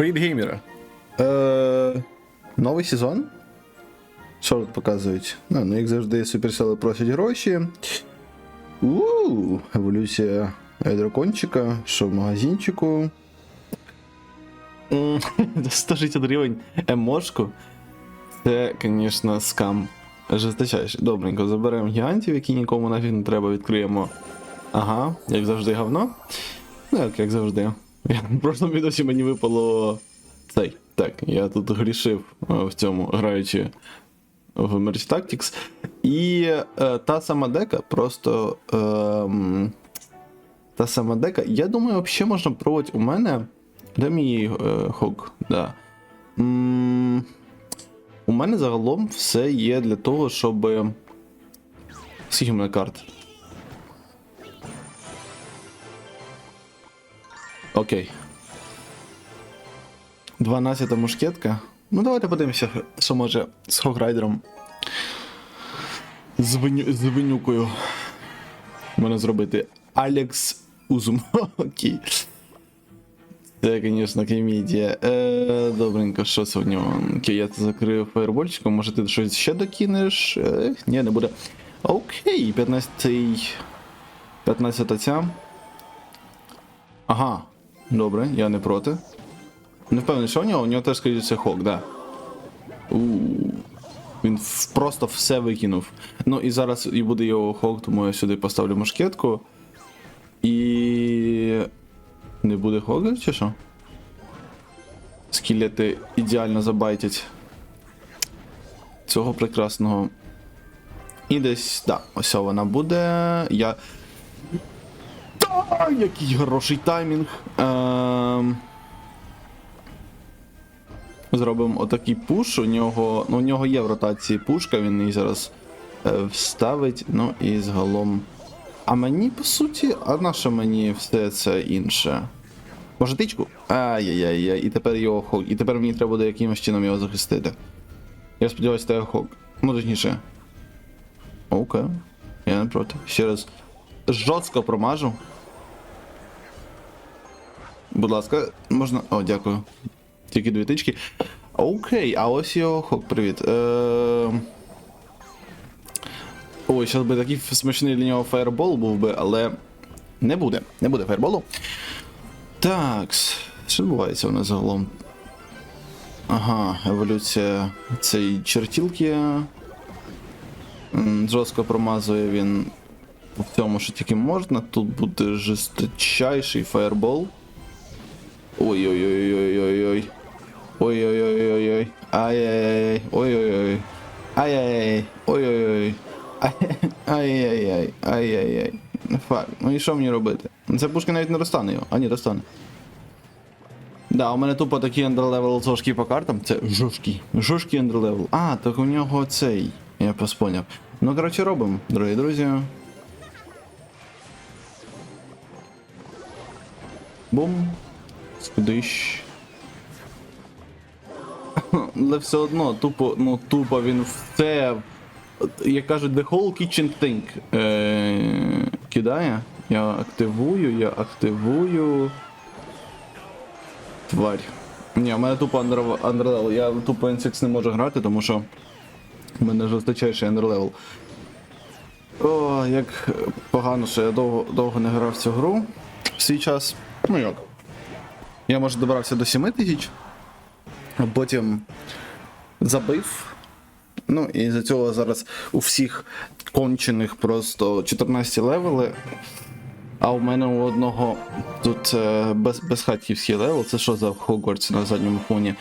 Привіт, геймери. Е, новий сезон. Що тут показують? Ну, ну як завжди, суперсели просять гроші. Ууу, еволюція дракончика, що в магазинчику. М, 160 гривень еможку. Це, звісно, скам. Жесточайший. Добренько, заберемо гігантів, які нікому нафіг не треба, відкриємо. Ага, як завжди, говно. Ну, як завжди. В прошлому відосі мені випало цей. Так, я тут грішив е, в цьому, граючи в Merge Tactics. І е, та сама дека, просто. Е, та сама дека. Я думаю, взагалі можна пробувати у мене. Де мій е, хок? Да. М, у мене загалом все є для того, щоб. Скільки в мене карт? Окей. 12 мушкетка. Ну, давайте подивимося, що може з Хограйдером. З, виню... з винюкою. Мене зробити. Алекс Узум. Окей. Це, звісно, комедія. Е, добренько, що це в нього? Окей, я це закрив фаєрбольчиком. Може ти щось ще докинеш? Е, ні, не буде. Окей, 15. 15 ця. Ага. Добре, я не проти. Не впевнений, що у нього? У нього теж скажіть, це хок, да. у Він просто все викинув. Ну і зараз і буде його хок, тому я сюди поставлю мушкетку. І. Не буде хока, чи що? Скелети ідеально забайтять цього прекрасного. І десь, да, ось вона буде. Я. Та, який хороший таймінг. Ем... Зробимо отакий пуш. У нього. Ну, у нього є в ротації пушка, він її зараз е, вставить. Ну і загалом. А мені, по суті, а на що мені все це інше? Може тичку? Ай-яй-яй, і тепер його хок. І тепер мені треба буде якимось чином його захистити. Я сподіваюся, це хок. Ну, точніше. Окей. Я не проти. Ще раз. Жорстко промажу. Будь ласка, можна. О, дякую. Тільки дві тички. Окей, а ось його хок, привіт. Е... Ой, зараз би такий смачний для нього фаербол був би, але не буде. Не буде фаерболу. Так, що відбувається у нас загалом? Ага, еволюція цієї чертілки. Жорстко промазує він в цьому, що тільки можна. Тут буде жесточайший фаербол. Ой-ой-ой-ой-ой-ой. Ой-ой-ой-ой-ой. Ай-яй-яй. Ой-ой-ой. Ай-яй-яй. Ой-ой-ой. Ай-яй-яй. Ай-яй-яй. Фак. Ну і що мені робити? Це пушка навіть не розтане його. А ні, розтане. Да, у мене тупо такий андерлевел зошки по картам. Це жорсткий. Жорсткий андерлевел. А, так у нього цей. Я поспоняв. Ну, коротше, робимо, дорогі друзі. Бум. Скудищ. Але все одно, тупо, ну тупо він все. Як кажуть, the whole kitchen thing е- кидає. Я активую, я активую. Тварь. Ні, у мене тупо андерлевел. Я тупо N6 не можу грати, тому що у мене жорсточайший андерлевел. О, як погано, що я довго, довго не грав в цю гру в свій час. Ну як? Я може добрався до 7 тисяч, а потім забив. Ну і за цього зараз у всіх кончених просто 14 левели. А у мене у одного тут е, без, безхатьківський левел. Це що за Хогвартс на задньому фоні?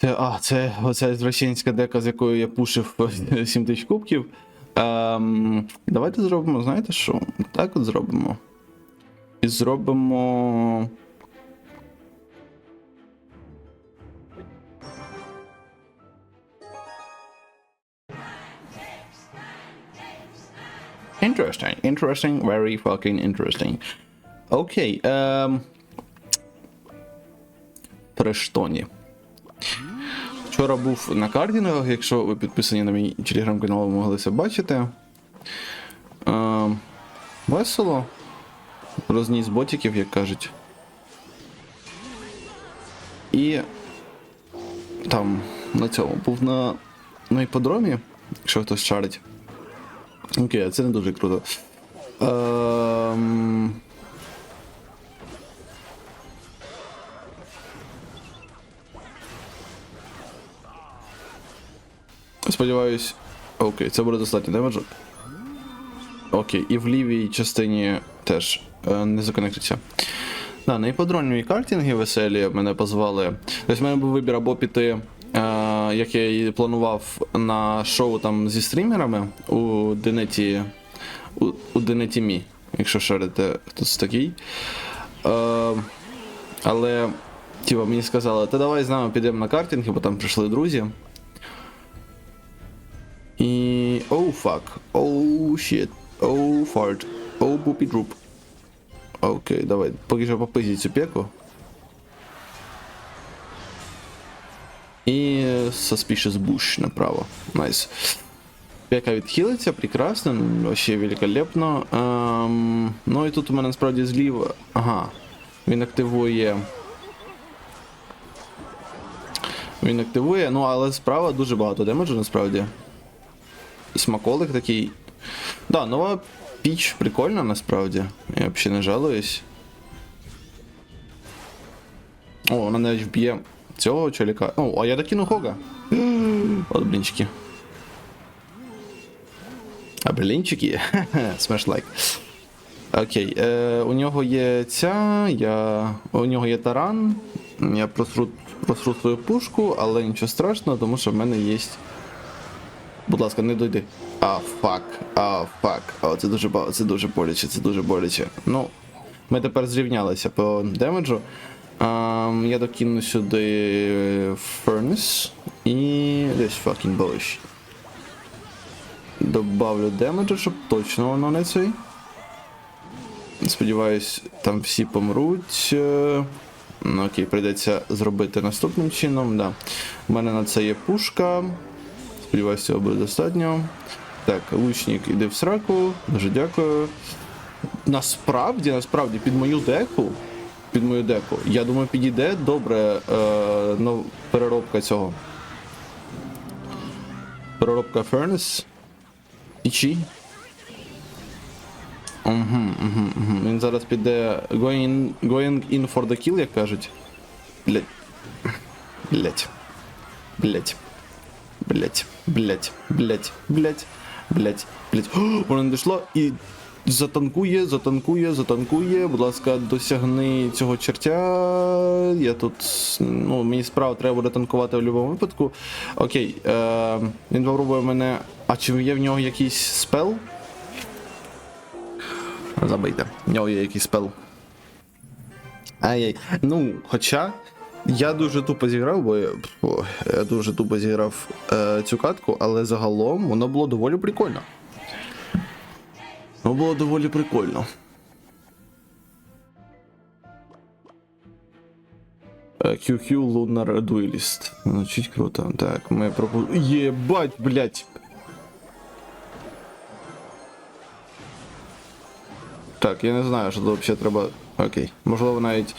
Це, а, це оця извращенська дека, з якою я пушив 7 тисяч кубків. Ем, давайте зробимо, знаєте що? Так от зробимо. І зробимо. Interesting, interesting, very fucking interesting. Окей. Ем... Трештоні. Вчора був на кардінгах, якщо ви підписані на мій телеграм-канал, ви могли це бачити. Ем... Весело. Розніс ботиків, як кажуть. І там на цьому був на, на іпподромі, якщо хтось шарить. Окей, це не дуже круто. Ем... Сподіваюсь. Окей, це буде достатньо демеджу. Окей, і в лівій частині теж е, не законектиться. Да, на іпподромі картинги веселі мене позвали. Тобто в мене був вибір або піти, як я і планував, на шоу там зі стрімерами у Денеті. У, у Денеті Мі, якщо шарите, хто це такий. Е, але, типа, мені сказали, та давай з нами підемо на картинги, бо там прийшли друзі. І. Оу, фак. Оу, щит. Оу, фарт. Оу, пупі друп. Окей, давай. Поки що попизіть цю пеку. Suspicious Bush направо. Найс. Пека відхилиться, прекрасно, вообще великолепно. Ем, ну і тут у мене насправді зліва. Ага. Він активує. Він активує, ну але справа дуже багато демеджу насправді. Смаколик такий. Да, нова піч прикольна насправді. Я взагалі не жалуюсь. О, вона навіть вб'є цього чоліка. О, а я докину Хога. От блінчики. А блінчики? Смеш лайк. Окей, е, у нього є ця, я. У нього є таран. Я просру, просру свою пушку, але нічого страшного, тому що в мене є. Будь ласка, не дойди. А, фак, а, фак. О, це дуже це дуже боляче, це дуже боляче. Ну, ми тепер зрівнялися по демеджу. Я докину сюди Furnace і десь fucking bullish. Добавлю демеджу, щоб точно воно не цей. Сподіваюсь, там всі помруть. Е, Ну, окей, прийдеться зробити наступним чином. Да. У мене на це є пушка. Сподіваюсь, цього буде достатньо. Так, лучник іде в сраку. Дуже дякую. Насправді, насправді, під мою деку. Під мою деку. Я думаю, підійде добре е, ну, переробка цього. Переробка Furnace. Пічі. Угу, угу, угу. Він зараз піде going, going in for the kill, як кажуть. Блять. Блять. Блять. Блять. Блять. Блять. Блять. Блять. Блять. О, Вона не дійшла і затанкує, затанкує, затанкує. Будь ласка, досягни цього чертя. Я тут. Ну, мені справа треба буде танкувати в будь-якому випадку. Окей. Е, він попробує мене. А чи є в нього якийсь спел? Забийте. В нього є якийсь спел. Ай-яй. Ну, хоча. Я дуже тупо зіграв, бо я, я дуже тупо зіграв е, цю катку, але загалом воно було доволі прикольно. Воно було доволі прикольно. Е, QQ Lunar Duelist. Звучить круто. Так, ми пропу... Єбать, блять. Так, я не знаю, що тут взагалі треба. Окей. Можливо, навіть.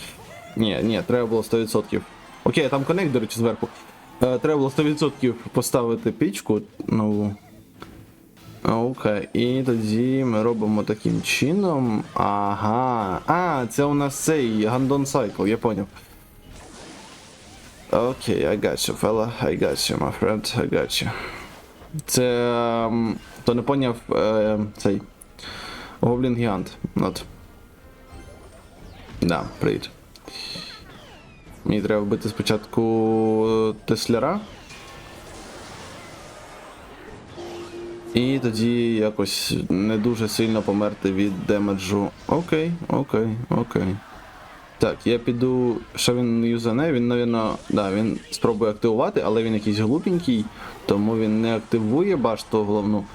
Ні, ні, треба було 100%. Окей, там коннект, до речі, зверху. Е, треба було 100% поставити пічку. Ну. Окей, і тоді ми робимо таким чином. Ага. А, це у нас цей Гандон Сайкл, я поняв. Окей, I got you, fella. I got you, my friend, I got you. Це. ем, Хто не поняв, е, цей. Гоблін Гігант. От. Да, привіт. Мені треба вбити спочатку Тесляра. І тоді якось не дуже сильно померти від демеджу. Окей, окей, окей. Так, я піду. Що він юзане? Він, навірно, да, він спробує активувати, але він якийсь глупенький, тому він не активує башту головну.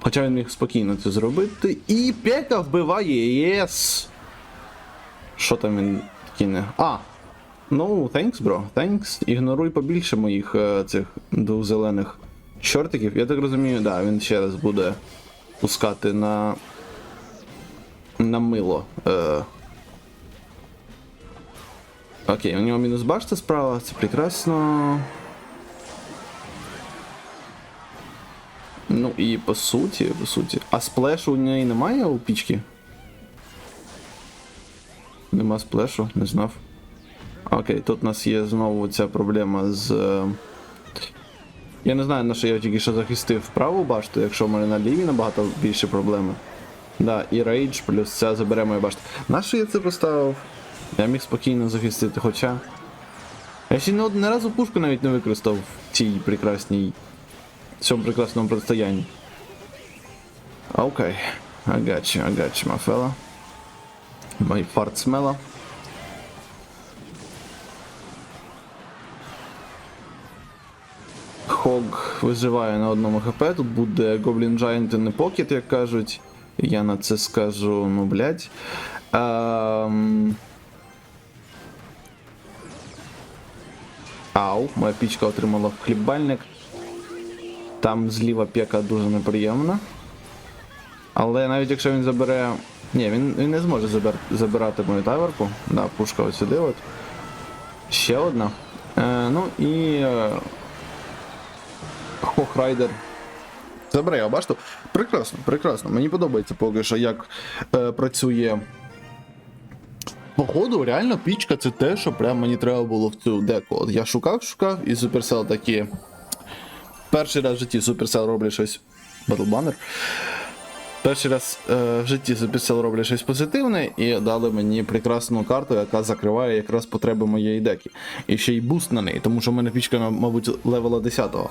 Хоча він міг спокійно це зробити. І Пека вбиває, єс! Що там він кине? А! Ну, thanks, бро, thanks. Ігноруй побільше моїх е, цих двох зелених чортиків. Я так розумію, да, він ще раз буде пускати на. на мило. Е, Окей, у нього мінус башта справа, це прекрасно. Ну і по суті, по суті. А сплешу у неї немає у пічки? Нема сплешу, не знав. Окей, тут у нас є знову ця проблема з. Я не знаю, на що я тільки що захистив праву башту, якщо в мене на лівій набагато більше проблеми. Да, і рейдж плюс ця забере мою башту. На що я це поставив? Я міг спокійно захистити, хоча. Я ще не, не разу пушку навіть не використав в цій прекрасній. В цьому прекрасному протистоянні. Окей. You, I got you, fart смела. Хог виживає на одному хп. Тут буде Goblin Giant і не Pocket, як кажуть. Я на це скажу, ну блять. Ем... Ау, моя пічка отримала хлібальник. Там зліва пека дуже неприємна. Але навіть якщо він забере. Ні, він, він не зможе забер... забирати мою тайверку. Да, пушка ось сюди от. Ще одна. Е, ну і. Хохрайдер. Забере я башту. Прекрасно, прекрасно. Мені подобається поки що, як е, працює. Походу, реально пічка це те, що прям мені треба було в цю деку. От я шукав, шукав, і Supercell такі. Перший раз в житті Supercell роблять щось. Battle. Перший раз е, в житті Supercell роблять щось позитивне і дали мені прекрасну карту, яка закриває якраз потреби моєї деки. І ще й буст на неї, тому що в мене пічка, мабуть, левела 10-го.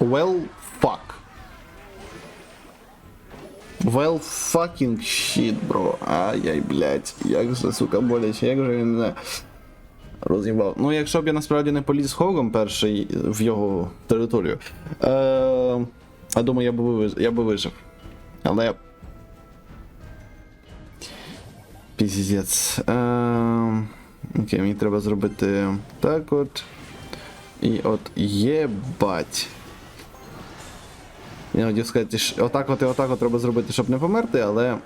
Well, fuck. Well fucking shit, бро. Ай-яй, блядь. Як же, сука, боляче, як же він мене роз'їбав. Ну, якщо б я насправді не поліз Хогом перший в його територію. Е, я думаю, я б вижив. Я би вижив. Але. Піздець. Е, окей, мені треба зробити так от. І от єбать. Я хотів сказати, що отак от і отак от треба зробити, щоб не померти, але.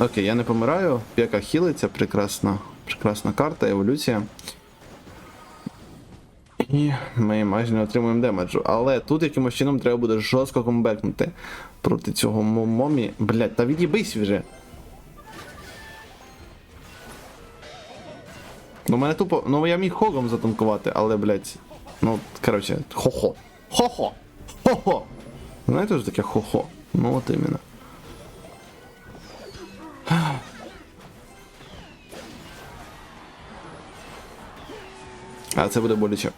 Окей, я не помираю. П'яка хілиться, прекрасна, прекрасна карта, еволюція. І ми майже не отримуємо демеджу. Але тут якимось чином треба буде жорстко комбекнути проти цього мо- момі. Блять, та від'їбись вже. Ну, мене тупо. Ну я міг хогом затанкувати, але, блять. Ну, коротше, хо-хо. Хо-хо! Хо-хо! Знаєте що таке хо-хо? Ну от іменно. А це буде боляче.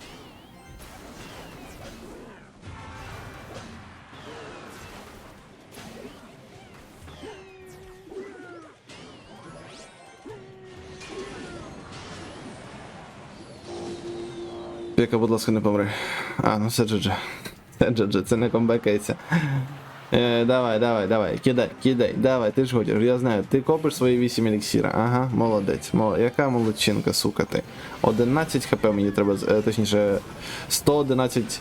Піка, будь ласка, не помри. А, ну це джедже. Це джедже, це не комбекається. Е, давай, давай, давай, кидай, кидай, давай, ти ж хочеш, я знаю, ти копиш свої 8 еліксіра. Ага, молодець, мол... яка молодчинка, сука ти. 11 хп мені треба, е, точніше, 111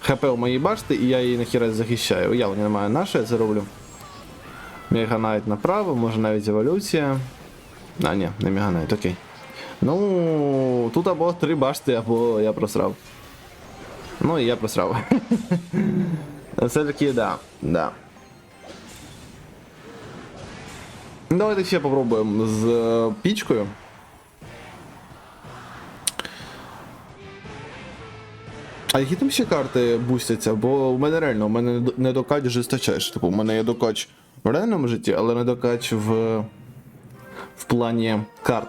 хп у моїй башти, і я її нахіра захищаю. Уявлення немає на що я це роблю. Меганайт направо, може навіть еволюція. А, ні, не меганайт, окей. Ну, тут або три башти, або я просрав. Ну і я просрав. Все таки, да, да. Давайте ще попробуємо з е, пічкою. А які там ще карти бустяться? Бо у мене реально, у мене не до- докач жесточайш. Типу, у мене є докач в реальному житті, але не докач в, в плані карт.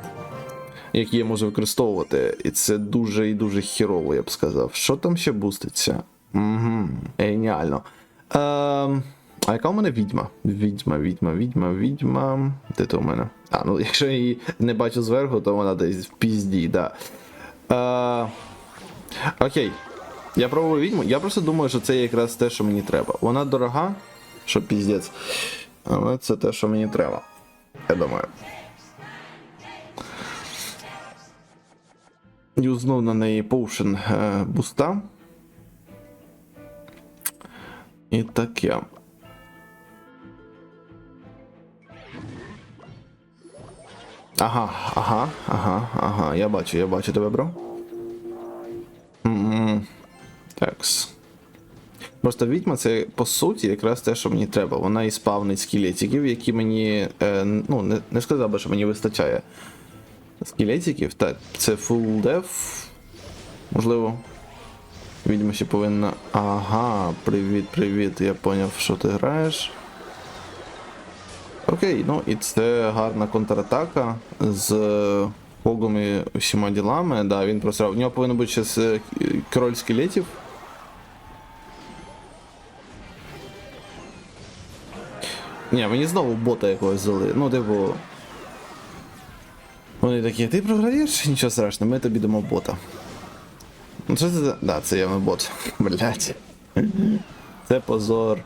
Які я можу використовувати. І це дуже і дуже хірово, я б сказав. Що там ще буститься? Угу, геніально. Ем, а яка у мене відьма? Відьма, відьма, відьма, відьма. Де то у мене? А, ну якщо я її не бачу зверху, то вона десь в пізді, да. Е, окей. Я пробую відьму. Я просто думаю, що це якраз те, що мені треба. Вона дорога, що піздець. Але це те, що мені треба. Я думаю. Юзнув на неї поушен буста. І таке. Ага, ага, ага, ага. Я бачу, я бачу тебе, бро. Такс. Просто відьма це по суті якраз те, що мені треба. Вона і спавнить скелетиків, які мені. Е, ну, не, не сказав би, що мені вистачає. Скелетиків. Так, це full def. Можливо. Відьма ще повинна. Ага, привіт, привіт. Я поняв, що ти граєш. Окей, ну і це гарна контратака з Погом і усіма ділами. Да, він просрав. У нього повинен бути зараз е, король скелетів. Ні, мені знову бота якогось зали. Ну, типу. Вони такі, ти програєш? Нічого страшного, ми тобі дамо бота. Ну що це за. Да, це явно бот. Блять. Це позор.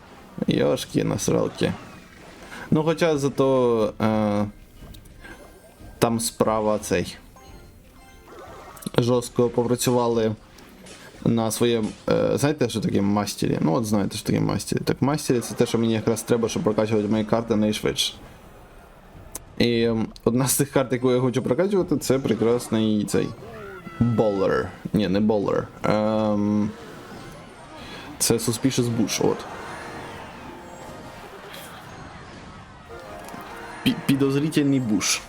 Йошки, насралки. Ну, хоча зато. Е, там справа цей. Жорстко попрацювали на своєму. Е, знаєте, що таке мастері? Ну, от знаєте, що таке мастері. Так, мастері це те, що мені якраз треба, щоб прокачувати мої карти найшвидше. І ем, одна з тих карт, яку я хочу прокачувати, це прекрасний цей. Болер. Ні, не болер. Ем, це Suspicious Bush, от. Підозрительний буш.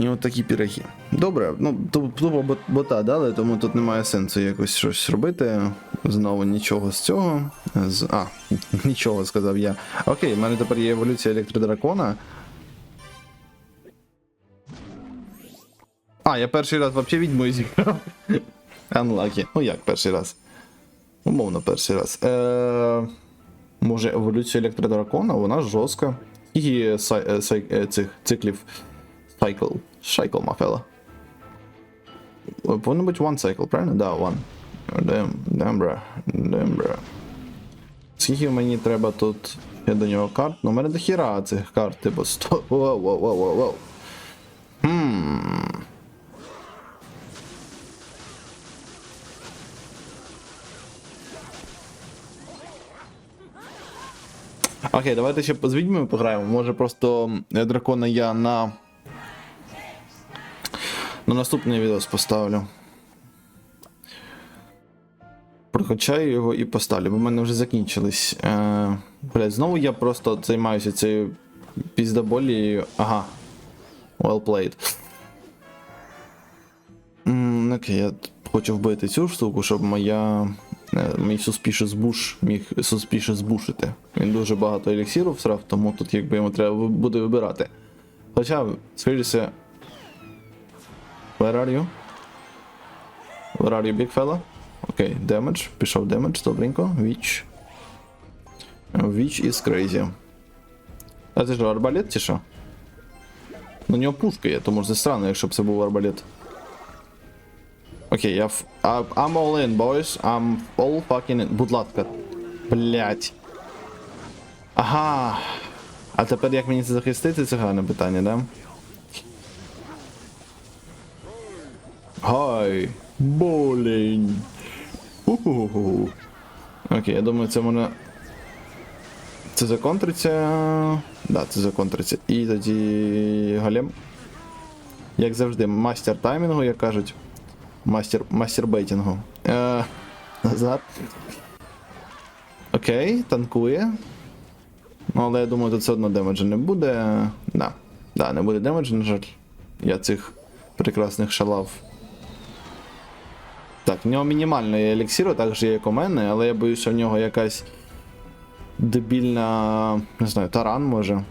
І от такі піроги. Добре, ну ту- тупо бота дали, тому тут немає сенсу якось щось робити. Знову нічого з цього. З... А, нічого сказав я. Окей, в мене тепер є еволюція електродракона. А, я перший раз взагалі відьмою зіграв. Unlucky. Ну як перший раз? Умовно, перший раз. Е... Може, еволюція електродракона, вона жорстка. І е, сай... е, цих циклів. Cycle. Cycle, мафела. Повинно бути one cycle, правильно? Да, one. Damn, damn, бра. Damn, бра. Скільки мені треба тут ще до нього карт? Ну, у мене до хіра цих карт, типу 100. Воу, воу, воу, воу, воу. Хм. Окей, давайте ще з відьмою пограємо. Може просто дракона я на. На наступний відос поставлю. Прокачаю його і поставлю, бо в мене вже закінчились. Е, блядь, знову я просто займаюся цією піздоболією. Ага. Well played. М, Окей, я хочу вбити цю штуку, щоб моя. е, Мій Suspicious Bush міг Suspicious бушити. Він дуже багато еліксіру всрав, тому тут якби йому треба буде вибирати. Хоча, скоріше. Where are you? Where are you, big fella? Окей, damage. Пішов damage, добренько. Witch. Witch is crazy. А це що, арбалет чи що? Ну, у нього пушка є, тому це странно, якщо б це був арбалет. Окей, я а- I'm all in, boys. I'm all fucking in. Будь ласка. Блять. Ага. А тепер як мені це захистити, це гарне питання, да? Гай. Болень. Уху. Окей, я думаю, це мене. Це законтриться. Да, це законтриться. І тоді голем. Як завжди, мастер таймінгу, як кажуть. Мастер, мастер бейтингу. Е, назад. Окей, танкує. Ну, але я думаю, тут все одно демеджа не буде. Да. Да, не буде демеджа, на жаль. Я цих прекрасних шалав. Так, в нього мінімальний еліксір, так же як у мене, але я боюсь, що в нього якась дебільна. не знаю, таран може.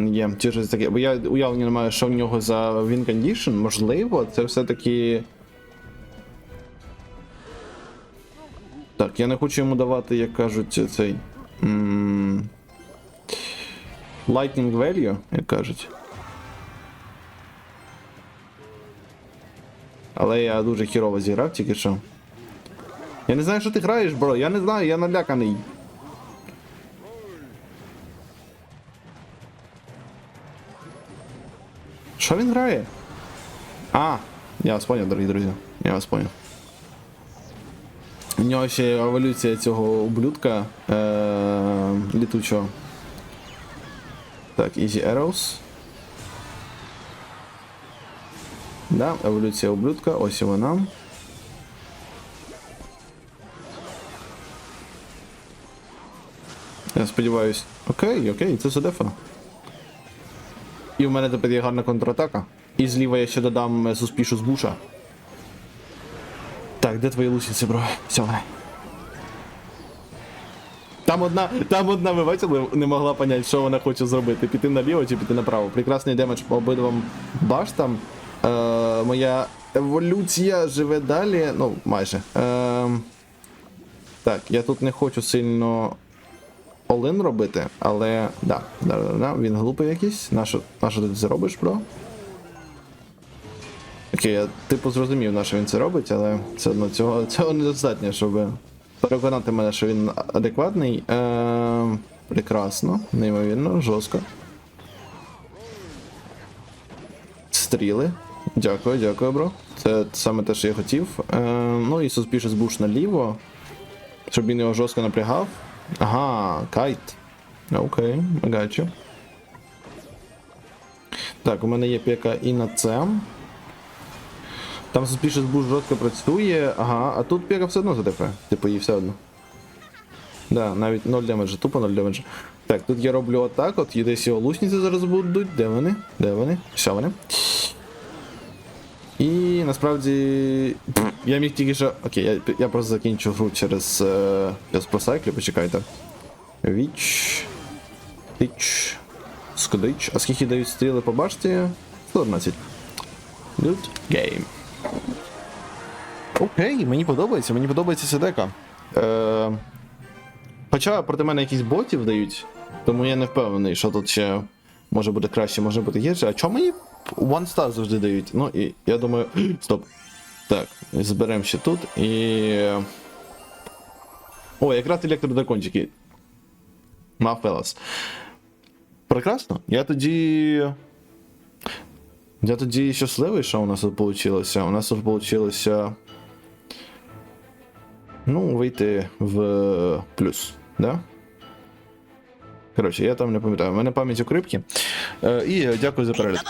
Є, чи щось таке. Бо я уявлення не маю, що в нього за Win Condition, можливо, це все-таки. Так, я не хочу йому давати, як кажуть, цей. Lightning Value, як кажуть. Але я дуже хірово зіграв тільки що. Я не знаю, що ти граєш, бро. Я не знаю, я наляканий. Що він грає? А, я вас поняв, дорогі друзі. Я вас поняв. У нього ще еволюція цього ублюдка е- літучого. Так, Easy Arrows. Да, еволюція ублюдка, ось і вона. Я сподіваюсь. Окей, окей, це все дефа. І в мене тепер є гарна контратака. І зліва я ще додам е, суспішу з буша. Так, де твої лусниці, бро? Сьогодні. Там одна, там одна, ви бачили, не могла поняти, що вона хоче зробити. Піти наліво чи піти направо. Прекрасний демедж по обидвам баштам. Е, моя еволюція живе далі. Ну, майже. Е, так, я тут не хочу сильно Олин робити, але да, да, да, він глупий якийсь. На що, на ти це робиш, бро? Окей, я типу зрозумів, на що він це робить, але все одно цього, цього недостатньо, щоб переконати мене, що він адекватний. Е, прекрасно, неймовірно, жорстко. Стріли. Дякую, дякую, бро. Це саме те, що я хотів. Е, ну і Suspicious Bush наліво. Щоб він його жорстко напрягав. Ага, кайт. Окей, you. Так, у мене є пека і на це. Там Suspicious Bush жорстко працює, ага, а тут пека все одно ЗДП. Типу їй все одно. Да, навіть 0 демеджа, тупо 0 демеджа. Так, тут я роблю отак, от і десь його лусниці зараз будуть. Де вони? Де вони? Що вони? Насправді. Я міг тільки що. Окей, я, я просто закінчу гру через. Е, через просайклю, почекайте. Віч. Тич. Скудич. А скільки дають стріли по башті? 111. Good game. Окей, мені подобається, мені подобається ця дека. Е, хоча проти мене якісь ботів дають, тому я не впевнений, що тут ще може бути краще, може бути гірше. А чому мені One Star завжди дають? Ну і я думаю. Стоп. Так, зберемо ще тут і. О, якраз електродракончики. Мавпелас. Прекрасно. Я тоді. Я тоді щасливий, що у нас тут вийшло. У нас тут вийшло. Ну, вийти в плюс, да? Коротше, я там не пам'ятаю. У мене пам'ять у крипки. Е, і дякую за перегляд.